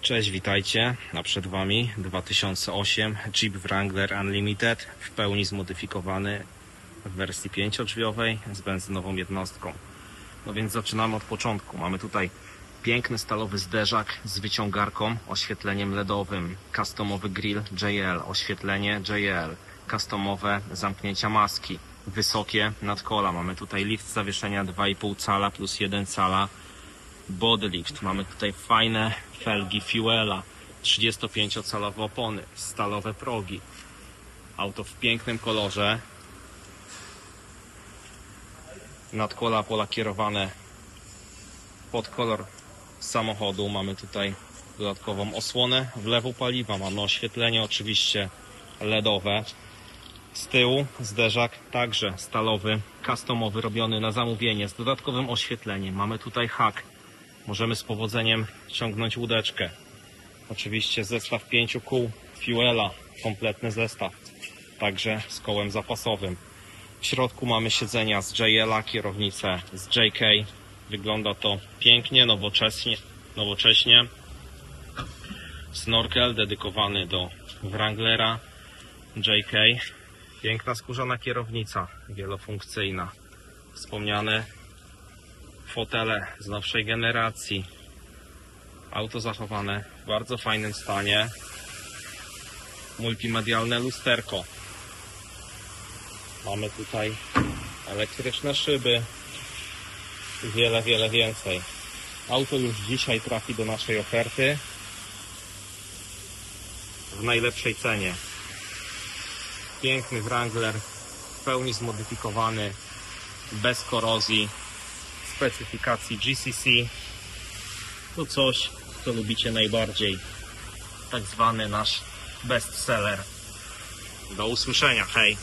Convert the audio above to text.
Cześć, witajcie. A przed Wami 2008 Jeep Wrangler Unlimited w pełni zmodyfikowany w wersji pięciodrzwiowej z benzynową jednostką. No więc zaczynamy od początku. Mamy tutaj piękny stalowy zderzak z wyciągarką, oświetleniem LEDowym, customowy grill JL, oświetlenie JL, customowe zamknięcia maski, wysokie nadkola. Mamy tutaj lift zawieszenia 2,5 cala plus 1 cala, bodylift. Mamy tutaj fajne felgi Fuela, 35-calowe opony, stalowe progi. Auto w pięknym kolorze. Nadkola polakierowane pod kolor samochodu. Mamy tutaj dodatkową osłonę wlewu paliwa. Mamy oświetlenie oczywiście LEDowe. Z tyłu zderzak także stalowy, customowy, robiony na zamówienie z dodatkowym oświetleniem. Mamy tutaj hak. Możemy z powodzeniem ciągnąć łódeczkę. Oczywiście zestaw pięciu kół Fuela, kompletny zestaw. Także z kołem zapasowym. W środku mamy siedzenia z JL-a, kierownicę z JK. Wygląda to pięknie, nowocześnie. nowocześnie. Snorkel dedykowany do Wranglera JK. Piękna skórzana kierownica, wielofunkcyjna. Wspomniane fotele z nowszej generacji. Auto zachowane w bardzo fajnym stanie. Multimedialne lusterko. Mamy tutaj elektryczne szyby i wiele, wiele więcej. Auto już dzisiaj trafi do naszej oferty w najlepszej cenie. Piękny Wrangler, w pełni zmodyfikowany, bez korozji, specyfikacji GCC. To coś, co lubicie najbardziej. Tak zwany nasz bestseller. Do usłyszenia, hej!